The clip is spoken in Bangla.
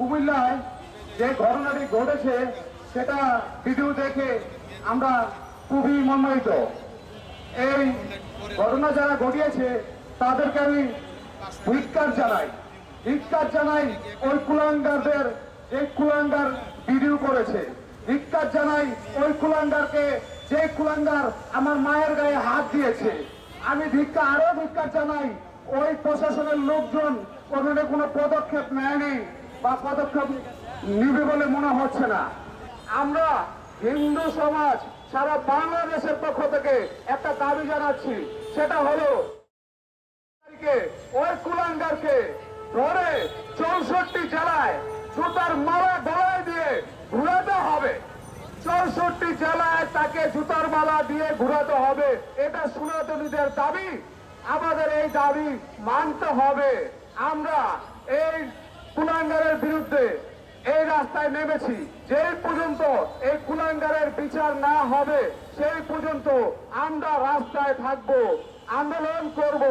কুমিল্লায় যে ঘটনাটি ঘটেছে, সেটা ভিডিও দেখে আমরা খুবই মর্মাহিত এই ঘটনা যারা ঘটিয়েছে, তাদেরকে আমি ধিক্কার জানাই। ধিক্কার জানাই ওই কুলাঙ্গারদের, যে কুলাঙ্গার ভিডিও করেছে। ধিক্কার জানাই ওই কুলাঙ্গারকে, যে কুলাঙ্গার আমার মায়ের গায়ে হাত দিয়েছে। আমি ধিক্কার আরও ধিক্কার জানাই, ওই প্রশাসনের লোকজন ওখানে কোনো পদক্ষেপ নেয়নি। বা পদক্ষেপ নিবে বলে মনে হচ্ছে না। আমরা হিন্দু সমাজ সারা বাংলাদেশের পক্ষ থেকে একটা দাবি জানাচ্ছি, সেটা হলো ওই কুলাঙ্গারকে ধরে চৌষট্টি জেলায় জুতার মালা গলায় দিয়ে ঘুরাতে হবে। চৌষট্টি জেলায় তাকে জুতার মালা দিয়ে ঘুরাতে হবে, এটা সনাতনীদের দাবি। আমাদের এই দাবি মানতে হবে। আমরা এই কুলাঙ্গারের বিরুদ্ধে এই রাস্তায় নেমেছি। যেই পর্যন্ত এই কুলাঙ্গারের বিচার না হবে, সেই পর্যন্ত আমরা রাস্তায় থাকব, আন্দোলন করব।